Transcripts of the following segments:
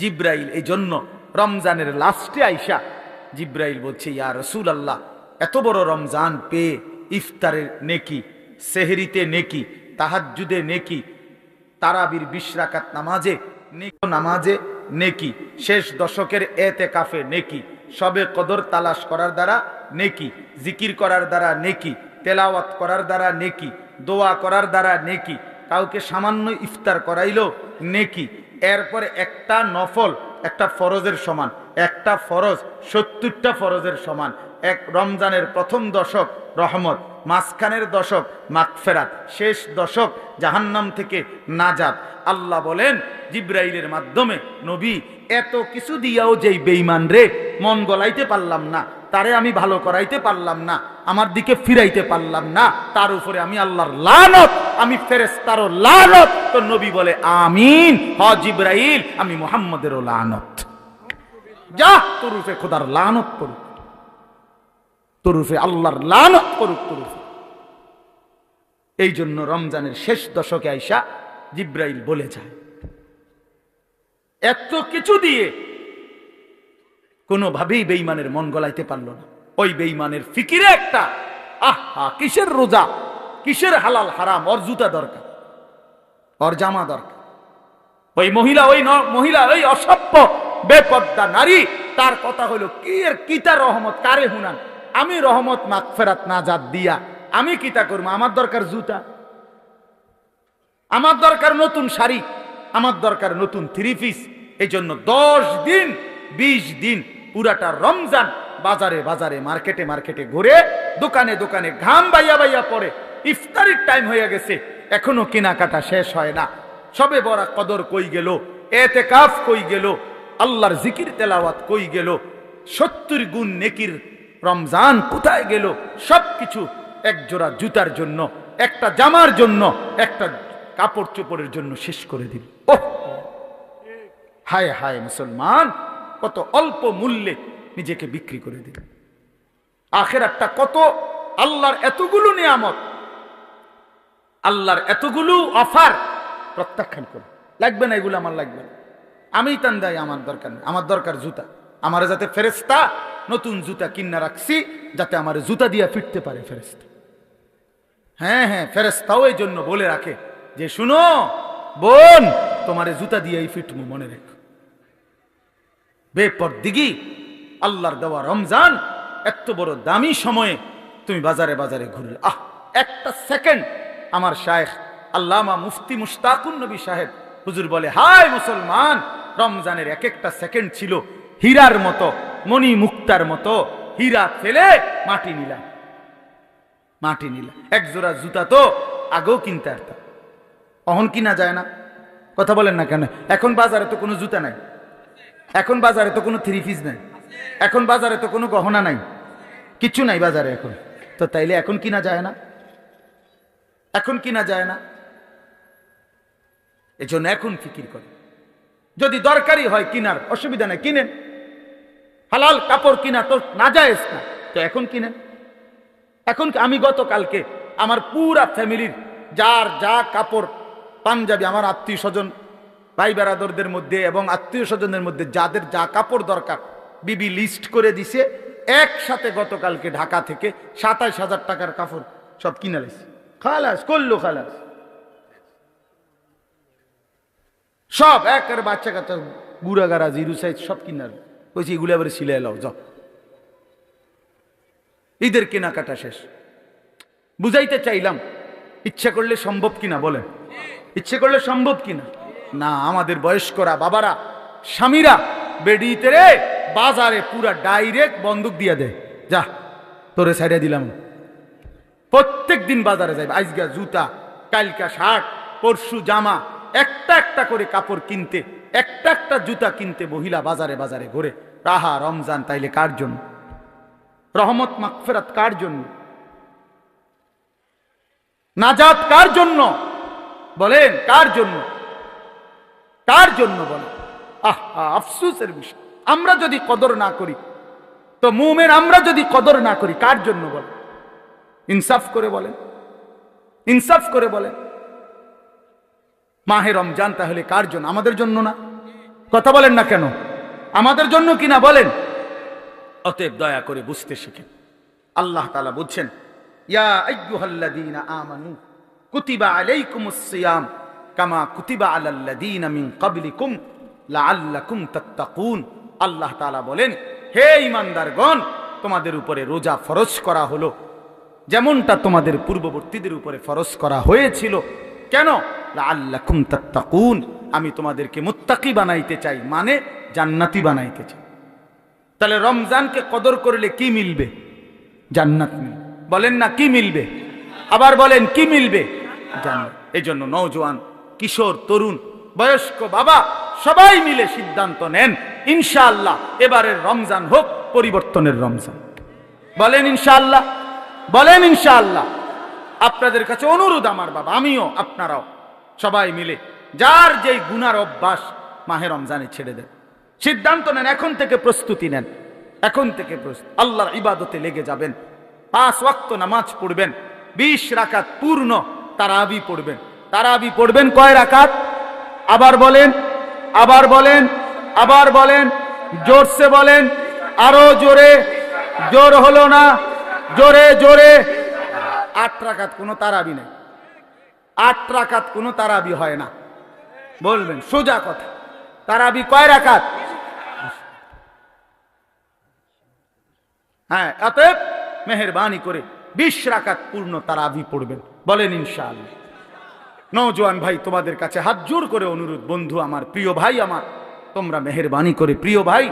জিব্রাইল এই জন্য রমজানের লাস্টে আইসা জিব্রাইল বলছে, ইয়া রসুল আল্লাহ এত বড় রমজান পেয়ে ইফতারের নেকি, সেহরিতে নেকি, তাহাজ্জুদে নেকি, তারাবির বিশ রাকাত নামাজে নামাজে নেকি, শেষ দশকের এতে কাফে নেকি, সবে কদর তালাশ করার দ্বারা নেকি, জিকির করার দ্বারা নেকি, তেলাওয়াত করার দ্বারা নেকি, দোয়া করার দ্বারা নেকি, কাউকে সামান্য ইফতার করাইলো নেকি এরপরে একটা নফল, একটা ফরজের সমান। একটা ফরজ, সত্তরটা ফরজের সমান। এক রমজানের প্রথম দশক, রহমত। মাঝখানের দশক, মাগফেরাত। শেষ দশক, জাহান্নাম থেকে নাজাত। আল্লাহ বলেন, জিব্রাইলের মাধ্যমে নবী, এত কিছু দিয়াও যেই বেইমান রে, মন গলাইতে পারলাম না। তারে আমি ভালো করাইতে পারলাম না, আমার দিকে ফিরাইতে পারলাম না, তার উপরে আমি আল্লাহর লানত, আমি ফেরেস্তারও লানত। তো নবী বলে, আমিন, হ জিব্রাইল, আমি মোহাম্মদেরও লানত। যা তরুফে খোদার লানত করুক। তরুফে আল্লাহর লানত করুক তরুফে এই জন্য রমজানের শেষ দশকে আইসা জিব্রাইল বলে যায়, এত কিছু দিয়ে কোনোভাবেই বেইমানের মন গলাইতে পারল না। ওই বেইমানের ফিকিরে একটা, আহা, কিসের রোজা? কিসের হালাল হারাম? ওর জুতা দরকার, ওর জামা দরকার। ওই মহিলা ওই মহিলা, ওই অসভ্য বেপদ্দা নারী, তার কথা হলো, কি এর কিতা রহমত? কারে হুনান? আমি রহমত মাগফেরাত না জাত দিয়া, আমি কিতা করব? আমার দরকার জুতা। আমার দরকার নতুন শাড়ি, আমার দরকার নতুন থ্রি পিস এই জন্য দশ দিন, বিশ দিন পুরাটা রমজান বাজারে বাজারে, মার্কেটে মার্কেটে ঘুরে দোকানে দোকানে ঘাম বাইয়া বাইয়া পড়ে। ইফতারির টাইম হয়ে গেছে, এখনও কেনাকাটা শেষ হয় না। সবে বড় কদর কই গেল এতে কাফ কই গেল, আল্লাহর জিকির তেলাওয়াত কই গেল, সত্তর গুণ নেকির রমজান কোথায় গেল? সবকিছু এক জোড়া জুতার জন্য, একটা জামার জন্য, একটা কাপড় চোপড়ের জন্য শেষ করে দিল। ওহ! হায় হায় মুসলমান! কত অল্প মূল্যে নিজেকে বিক্রি করে দিল। আখের একটা কত? আল্লাহর এতগুলো নিয়ামত, আল্লাহর এতগুলো অফার প্রত্যাখ্যান করে লাগবে না এগুলো আমার লাগবে না। আমি তান দেয়, আমার দরকার নেই। আমার দরকার জুতা। আমার যাতে ফেরেস্তা নতুন জুতা কিনা রাখছি, যাতে আমার জুতা দিয়া ফিরতে পারে ফেরেস্তা হ্যাঁ হ্যাঁ ফেরেস্তাও এই জন্য বলে রাখে যে, শুনো, বোন, তোমার জুতা দিয়েই ফিটমু মনে রেখো। বেপর দিঘি, আল্লাহর দেওয়া রমজান এত বড় দামি সময়ে তুমি বাজারে বাজারে ঘুরলে। আহ, একটা সেকেন্ড, আমার শায়েখ আল্লামা মুফতি মুশতাকুন নবী সাহেব, হুজুর বলে হাই মুসলমান, রমজানের এক একটা সেকেন্ড ছিল হীরার মতো, মণি মুক্তার মতো, হীরা ফেলে মাটি নিলাম। মাটি নিলাম। এক জোড়া জুতা তো আগেও কিনতে পারতাম অহন কিনা যায় না। কথা বলেন না কেন? এখন বাজারে তো কোনো জুতা নাই। এখন বাজারে তো কোনো থ্রি পিস নাই। এখন বাজারে তো কোনো গহনা নাই। কিচ্ছু নাই বাজারে এখন। তো তাইলে এখন কিনা যায় না? এখন কিনা যায় না? এজন্য এখন ফিকির করে। যদি দরকারি হয় কিনার, অসুবিধা নাই, কিনেন। হালাল কাপড় কিনা তো না যায় না, তো এখন কিনেন। এখন আমি গতকালকে আমার পুরা ফ্যামিলির যার যা কাপড়, পাঞ্জাবি, আমার আত্মীয় স্বজন ভাই বেড়াদরদের মধ্যে এবং আত্মীয় স্বজনের মধ্যে যাদের যা কাপড় দরকার, বিবি লিস্ট করে দিছে, একসাথে গতকালকে ঢাকা থেকে সাতাইশ হাজার টাকার কাপড় সব কিনে লাইছে। খালাস, করল খালাস। সব একের বাচ্চা কাচ্চা, গুড়া গাড়া, জিরু সাইজ সব কিনার বলছি এগুলো এবারে সিলাই লাও, যাও। ঈদের কেনাকাটা শেষ। বুঝাইতে চাইলাম, ইচ্ছে করলে সম্ভব কিনা বলেন? ইচ্ছে করলে সম্ভব কিনা? না, আমাদের বয়স্করা, বাবারা, স্বামীরা বেডিতে রে বাজারে পুরা ডাইরেক্ট বন্দুক দিয়ে দেয়। যা, তোরে সাইডে দিলাম। প্রত্যেক দিন বাজারে যাই আজগা জুতা, কালকা শার্ট, পরশু জামা, একটা একটা করে কাপড় কিনতে, একটা একটা জুতা কিনতে মহিলা বাজারে বাজারে ঘুরে। রাহা, রমজান, তাইলে কার জন্য? রহমত মাকফেরাত কার জন্য? নাজাত কার জন্য? বলেন, কার জন্য? কার জন্য বলেন আহ, আফসুসের বিষয়। আমরা যদি কদর না করি, তো মুমের আমরা যদি কদর না করি, কার জন্য বলেন ইনসাফ করে বলেন। ইনসাফ করে বলেন। মাহে রমজান তাহলে কার জন্য? আমাদের জন্য না। কথা বলেন না কেন? আমাদের জন্য কিনা বলেন? অতএব দয়া করে বুঝতে শিখেন। আল্লাহ তালা বলছেন, ইয়া আইয়ুহাল্লাযীনা আমানু, কুতিবা আলাইকুমুস সিয়াম। কামা কুতিবা আলাল্লাযীনা মিন ক্বাবলিকুম লাআল্লাকুম তাত্তাকুন। আল্লাহ তাআলা বলেন, হে ঈমানদারগণ, তোমাদের উপরে রোজা ফরজ করা হলো। যেমনটা তোমাদের পূর্ববর্তীদের উপরে ফরজ করা হয়েছিল। কেন? লাআল্লাকুম তাত্তাকুন। আমি তোমাদেরকে মুত্তাকি বানাইতে চাই। মানে জান্নাতি বানাইতে চাই। তাহলে রমজানকে কদর করলে কি মিলবে? জান্নাত বলেন না, কি মিলবে? আবার বলেন, কি মিলবে? জান্নাত। এই জন্য নৌজওয়ান কিশোর, তরুণ, বয়স্ক বাবা, সবাই মিলে সিদ্ধান্ত নেন, ইনশাআল্লাহ এবারের রমজান হোক, পরিবর্তনের রমজান। বলেন ইনশাআল্লাহ বলেন ইনশাআল্লাহ, আপনাদের কাছে অনুরোধ আমার বাবা, আমিও, আপনারাও, সবাই মিলে, যার যেই গুনার অভ্যাস মাহে রমজানে ছেড়ে দেন। সিদ্ধান্ত নেন, এখন থেকে প্রস্তুতি নেন, এখন থেকে আল্লাহর ইবাদতে লেগে যাবেন, পাঁচ ওয়াক্ত নামাজ পড়বেন, বিশ রাকাত পূর্ণ তারাবি পড়বেন তারাবি পড়বেন কয় রাকাত? আবার বলেন আবার বলেন আবার বলেন, জোরসে বলেন, আরও জোরে, জোর হলো না, জোরে জোরে। আট রাকাত কোনো তারাবি নেই। আট রাকাত কোনো তারাবি হয় না। বলবেন, সোজা কথা। তারাবি কয় রাকাত? হ্যাঁ অতএব মেহরবানি করে বিশ রাকাত পূর্ণ তারাবি পড়বেন। বলেন ইনশাআল্লাহ। নৌজওয়ান ভাই, তোমাদের কাছে হাত জোর করে অনুরোধ, বন্ধু আমার, প্রিয় ভাই আমার, তোমরা মেহরবানি করে, প্রিয় ভাই,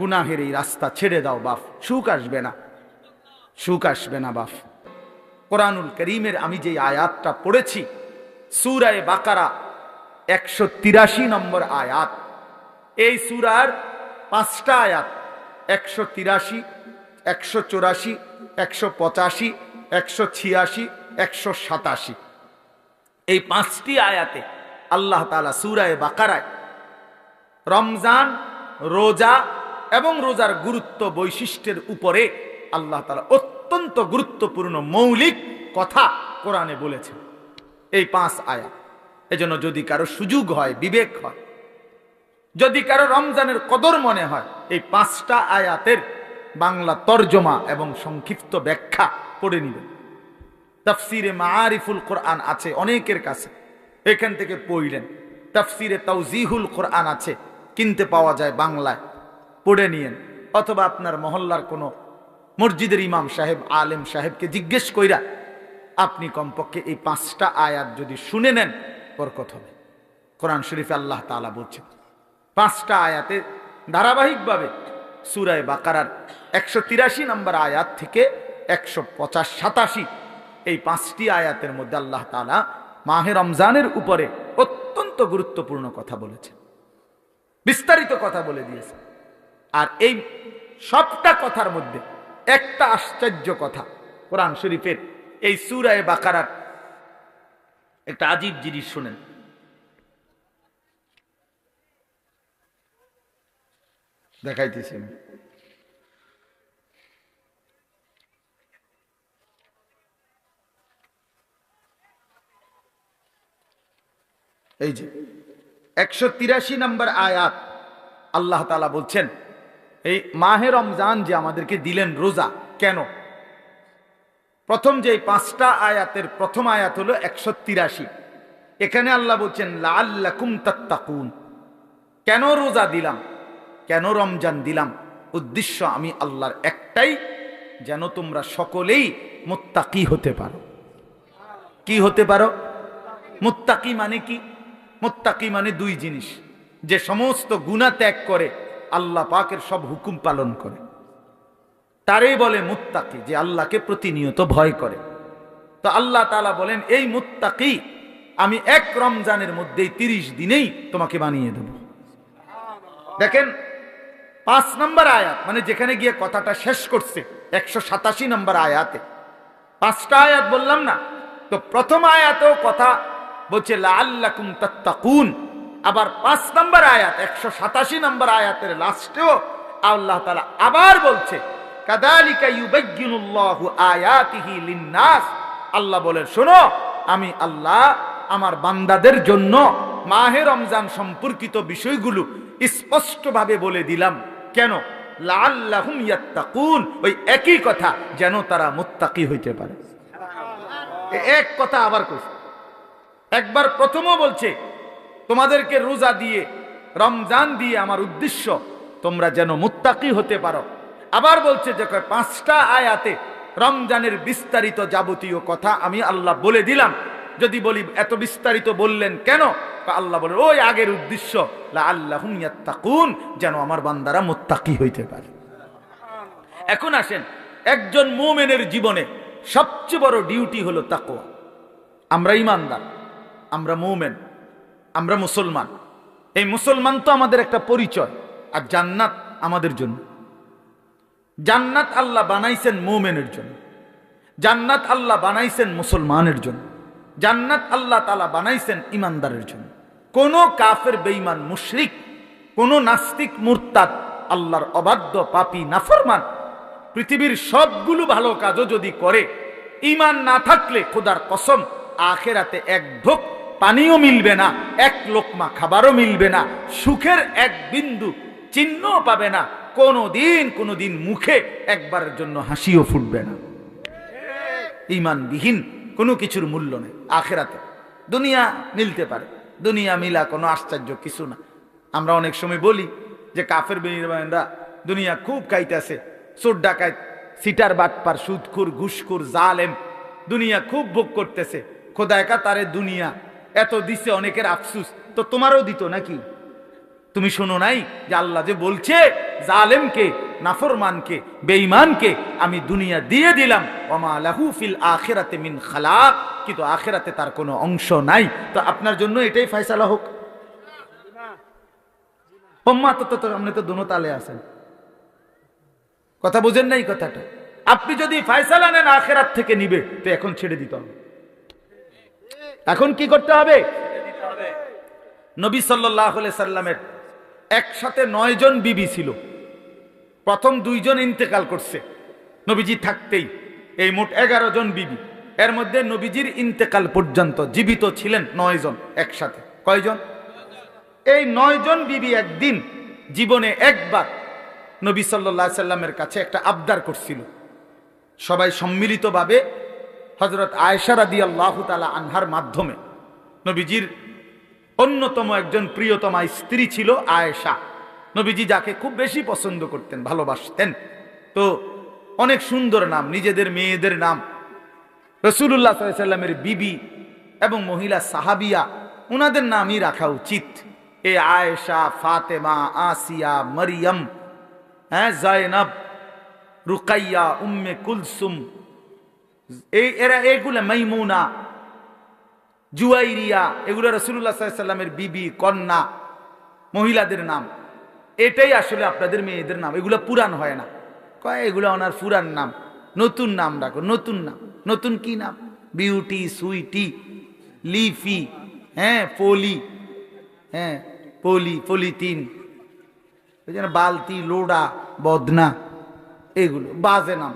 গুনাহের এই রাস্তা ছেড়ে দাও বাপ সুখ আসবে না, সুখ আসবে না বাপ কোরআনুল করিমের আমি যে আয়াতটা পড়েছি, সুরায় বাকারা, একশো তিরাশি নম্বর আয়াত, এই সুরার পাঁচটা আয়াত, একশো তিরাশি, একশো চৌরাশি, একশো পঁচাশি, একশো ছিয়াশি, একশো সাতাশি। এই পাঁচটি আয়াতে আল্লাহ তালা সুরায় বাকারায় রমজান, রোজা এবং রোজার গুরুত্ব বৈশিষ্ট্যের উপরে আল্লাহ তালা অত্যন্ত গুরুত্বপূর্ণ মৌলিক কথা কোরআনে বলেছেন। এই পাঁচ আয়াত, এজন্য যদি কারও সুযোগ হয়, বিবেক হয়, যদি কারও রমজানের কদর মনে হয়, এই পাঁচটা আয়াতের বাংলা তর্জমা এবং সংক্ষিপ্ত ব্যাখ্যা পড়ে নেবেন। তাফসিরে মারিফুল কোরআন আছে, অনেকের কাছে। এখান থেকে পড়লেন। তাফসিরে তাউজিহুল কোরআন আছে, কিনতে পাওয়া যায় বাংলায়। পড়ে নিয়েন। অথবা আপনার মহল্লার কোনো মসজিদের ইমাম সাহেব, আলেম সাহেবকে জিজ্ঞেস কইরা আপনি কমপক্ষে এই পাঁচটা আয়াত যদি শুনে নেন, বরকত হবে। কোরআন শরীফে আল্লাহ তাআলা বলছেন, পাঁচটা আয়াতে ধারাবাহিকভাবে সুরায় বাকারার একশো তিরাশি নম্বর আয়াত থেকে একশো পঁচাশ সাতাশি এই পাঁচটি আয়াতের মধ্যে আল্লাহ তালা মাহে রমজানের উপরে অত্যন্ত গুরুত্বপূর্ণ কথা বলেছেন। বিস্তারিত কথা বলে দিয়েছে আর এই সবটা কথার মধ্যে একটা আশ্চর্য কথা কোরআন শরীফের এই সুরায় বাকারার একটা আজীব জিনিস শুনেন। দেখাইতেছি এই যে, একশো তিরাশি নম্বর আয়াত আল্লাহ তালা বলছেন, এই মাহে রমজান যে আমাদেরকে দিলেন রোজা, কেন? প্রথম যে পাঁচটা আয়াতের প্রথম আয়াত হলো একশো তিরাশি। এখানে আল্লাহ বলছেন লাল্লাকুম তাত্তাকুন। কেন রোজা দিলাম? কেন রমজান দিলাম? উদ্দেশ্য আমি আল্লাহর একটাই, যেন তোমরা সকলেই মুত্তাকি হতে পারো। কি হতে পারো? মুত্তাকি মানে কি? মুত্তাকি মানে দুই জিনিস। যে সমস্ত গুণা ত্যাগ করে, আল্লাহ পাকের সব হুকুম পালন করে। তারই বলে মুত্তাকি, যে আল্লাহকে প্রতিনিয়ত ভয় করে। তো আল্লাহ তালা বলেন, এই মুত্তাকি, আমি এক রমজানের মধ্যেই তিরিশ দিনেই তোমাকে বানিয়ে দেব। দেখেন, পাঁচ নম্বর আয়াত মানে যেখানে গিয়ে কথাটা শেষ করছে, একশো সাতাশি নম্বর আয়াতে। পাঁচটা আয়াত বললাম না, তো প্রথম আয়াতেও কথা বলছে লাল্লাকুম তাত্তাকুন। আবার পাঁচ নম্বর আয়াত, একশো সাতাশি নম্বর আয়াতের লাস্টেও আল্লাহ তালা আবার বলছে, কাদালিকা ইউবাইয়িনুল্লাহু আয়াতিহি লিন্নাস। আল্লাহ বলেন শোনো, আমি আল্লাহ আমার বান্দাদের জন্য মাহে রমজান সম্পর্কিত বিষয়গুলো স্পষ্টভাবে বলে দিলাম। কেন? লাল্লাহুম ইয়াত্তাকুন। ওই একই কথা, যেন তারা মুত্তাকি হইতে পারে। এক কথা আবার কইছে। একবার প্রথমও বলছে, তোমাদেরকে রোজা দিয়ে, রমজান দিয়ে আমার উদ্দেশ্য, তোমরা যেন মুত্তাকি হতে পারো। আবার বলছে যে পাঁচটা আয়াতে রমজানের বিস্তারিত যাবতীয় কথা আমি আল্লাহ বলে দিলাম। যদি বলি, এত বিস্তারিত বললেন কেন? আল্লাহ বলে, ওই আগের উদ্দেশ্য আল্লাহ তাকুন যেন আমার বান্দারা মুত্তাকি হইতে পারে। এখন আসেন, একজন মোমেনের জীবনে সবচেয়ে বড় ডিউটি হলো তাকোয়া আমরা ইমানদার আমরা মৌমেন, আমরা মুসলমান। এই মুসলমান তো আমাদের একটা পরিচয়, আর জান্নাত আমাদের জন্য। জান্নাত আল্লাহ বানাইছেন মৌমেনের জন্য। জান্নাত আল্লাহ বানাইছেন মুসলমানের জন্য। জান্নাত আল্লাহ তালা বানাইছেন ইমানদারের জন্য। কোন কাফের, বেঈমান, মুশরিক, কোন নাস্তিক, মুরতাদ, আল্লাহর অবাধ্য পাপি, নাফরমান, পৃথিবীর সবগুলো ভালো কাজও যদি করে ইমান না থাকলে খোদার কসম, আখেরাতে এক ঢোক পানিও মিলবে না, এক লোকমা খাবারও মিলবে না, সুখের এক বিন্দু চিহ্নও পাবে না কোনো দিন কোনো দিন মুখে একবারের জন্য হাসিও ফুটবে না। ইমানবিহীন কোনো কিছুর মূল্য নেই, আখেরাতে। দুনিয়া মিলতে পারে, দুনিয়া মিলা কোনো আশ্চর্য কিছু না। আমরা অনেক সময় বলি যে কাফের বেনিরা দুনিয়া খুব খাইতেছে, চোর ডাকায় সিটার বাটপার, সুদখুর, ঘুষখুর, জালেম, দুনিয়া খুব ভোগ করতেছে খোদা একা তারে দুনিয়া এত দিছে অনেকের আফসুস। তো তোমারও দিত নাকি? তুমি শোনো নাই যে আল্লাহ যে বলছে, জালেমকে, নাফরমানকে, বেঈমানকে আমি দুনিয়া দিয়ে দিলাম। ওমা লাহু ফিল আখিরাতে মিন খালাক। কিন্তু আখিরাতে তার কোনো অংশ নাই। তো আপনার জন্য এটাই ফয়সালা হোক। হোম্মা তো তো আপনি তো দোনো তালে আছেন। কথা বুঝেন নাই কথাটা। আপনি যদি ফয়সালা নেন আখেরাত থেকে নিবে, তো এখন ছেড়ে দিতে হবে। এখন কি করতে হবে? নবী সাল্লাহ সাল্লামের একসাথে নয় জন বিবি ছিল। প্রথম দুইজন ইন্তেকাল করছে। নবীজি থাকতেই এই মোট এগারো জন বিবি। এর মধ্যে নবীজির ইন্তেকাল পর্যন্ত জীবিত ছিলেন নয় জন একসাথে। কয়জন? এই নয় জন বিবি একদিন জীবনে একবার নবী সাল্লাহ সাল্লামের কাছে একটা আবদার করছিল। সবাই সম্মিলিতভাবে হজরত আয়সারা দিয়ে আল্লাহ তালা আনহার মাধ্যমে নবীজির অন্যতম একজন প্রিয়তমা স্ত্রী ছিল আয়েশা। নবীজি যাকে খুব বেশি পছন্দ করতেন, ভালোবাসতেন। তো অনেক সুন্দর নাম, নিজেদের মেয়েদের নাম। রসুল্লাহ সাল্লামের বিবি এবং মহিলা সাহাবিয়া ওনাদের নামই রাখা উচিত। এ আয়েশা, ফাতেমা, আসিয়া, মরিয়ম হ্যাঁ জয়নব, রুকাইয়া, উম্মে কুলসুম এই এরা এগুলো মাইমুনা, জুয়াইরিয়া, এগুলো রসুল্লাহ সাল্লামের বিবি, কন্যা, মহিলাদের নাম। এটাই আসলে আপনাদের মেয়েদের নাম। এগুলো পুরান হয় না। কয়, এগুলো ওনার পুরান নাম। নতুন নাম রাখো নতুন নাম। নতুন কি নাম? বিউটি, সুইটি, লিফি হ্যাঁ পলি হ্যাঁ পলি, পলিথিন। ওই যেন বালতি, লোডা, বদনা, এগুলো বাজে নাম।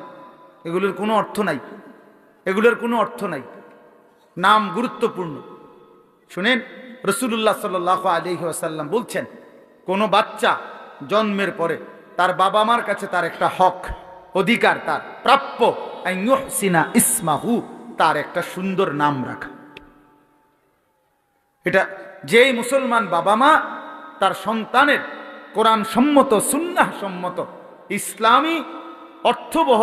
এগুলোর কোনো অর্থ নাই। এগুলোর কোনো অর্থ নাই। নাম গুরুত্বপূর্ণ। শুনেন রসুল্লাহ সাল আলহি আসাল্লাম বলছেন, কোনো বাচ্চা জন্মের পরে তার বাবা মার কাছে তার একটা হক, অধিকার তার, প্রাপ্য সিনা ইসমাহু, তার একটা সুন্দর নাম রাখা। এটা যেই মুসলমান বাবা মা তার সন্তানের কোরআন সম্মত, সুন্নাহ সম্মত, ইসলামী অর্থবহ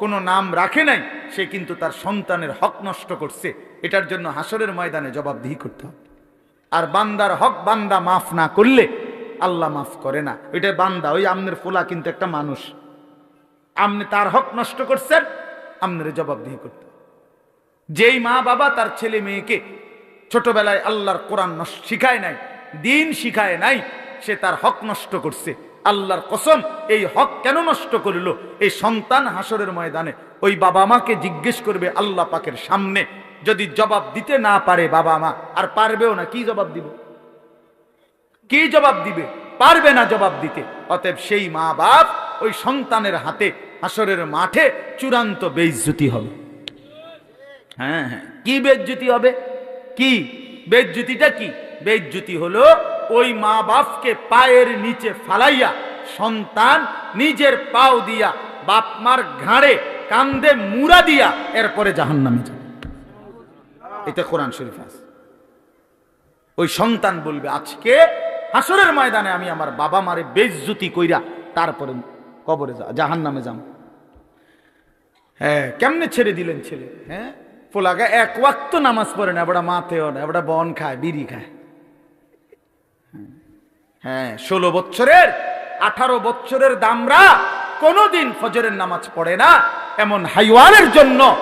কোনো নাম রাখে নাই সে কিন্তু তার সন্তানের হক নষ্ট করছে। এটার জন্য হাসরের ময়দানে জবাবদিহি করতে হবে। আর বান্দার হক বান্দা মাফ না করলে আল্লাহ মাফ করে না। ওইটা বান্দা, ওই আমনের ফোলা কিন্তু একটা মানুষ। আপনি তার হক নষ্ট করছেন আপনার জবাবদিহি করতে যেই মা বাবা তার ছেলে মেয়েকে ছোটবেলায় আল্লাহর কোরআন শিখায় নাই, দিন শিখায় নাই, সে তার হক নষ্ট করছে। আল্লাহর কসম, এই হক কেন নষ্ট করল? এই সন্তান হাসরের ময়দানে ওই বাবা মাকে জিজ্ঞেস করবে আল্লাহ পাকের সামনে। যদি জবাব দিতে না পারে বাবা মা, আর পারবেও না, কি জবাব দিব? কি জবাব দিবে? পারবে না জবাব দিতে। অতএব সেই মা বাপ ওই সন্তানের হাতে হাসরের মাঠে চূড়ান্ত বেইজ্জতি হবে। হ্যাঁ হ্যাঁ। কি বেজ্জুতি হবে? কি? বেজ্জুতিটা কি? বেজ্জুতি হলো ওই মা বাপকে পায়ের নিচে ফালাইয়া সন্তান নিজের পাও দিয়া বাপ মার ঘাড়ে কান্দে মুড়া দিয়া এরপরে জাহান্নামে যাবে। এটা কোরআন শরীফ আছে। ওই সন্তান বলবে, আজকে হাসরের ময়দানে আমি আমার বাবা মারে বেজ্জুতি কইরা তারপরে কবরে যা জাহান নামে যাম। হ্যাঁ কেমনে ছেড়ে দিলেন ছেলে? হ্যাঁ? পোলাগা এক ওয়াক্ত নামাজ পড়ে না এবার মাতেও না এবার বন খায়, বিড়ি খায়। হ্যাঁ ষোলো বছরের আঠারো বছরের দামরা কোনোদিন ফজরের নামাজ পড়ে না। এমন হাইওয়ানের জন্য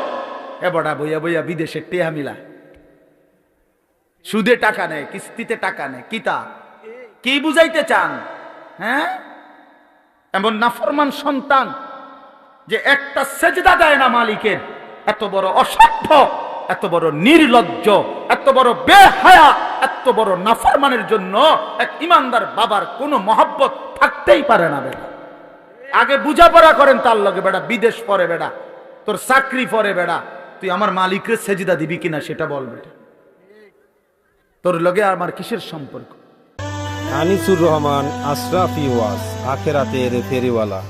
এবড়া বইয়া বইয়া বিদেশে টেহা মিলায় সুদে টাকা নেয়, কিস্তিতে টাকা নেয়, কিতা? কি বুঝাইতে চান? হ্যাঁ? এমন নাফরমান সন্তান যে একটা সেজদা দেয় না মালিকের। এত বড় অসভ্য, এত বড় নির্লজ্জ, এত বড় বেহায়া। এত বড় নাফরমানের জন্য এক ইমানদার বাবার কোনো মহব্বত থাকতেই পারে না বেটা। আগে বুঝাপড়া করেন তার লগে, বেটা, বিদেশ পরে, বেটা। তোর চাকরি পরে, বেটা। তুই আমার মালিকের সেজিদা দিবি কিনা সেটা বল, বেটা। তোর লগে আমার কিসের সম্পর্ক? আনিসুর রহমান, আশরাফি ওয়াজ, আখেরাতের ফেরিওয়ালা।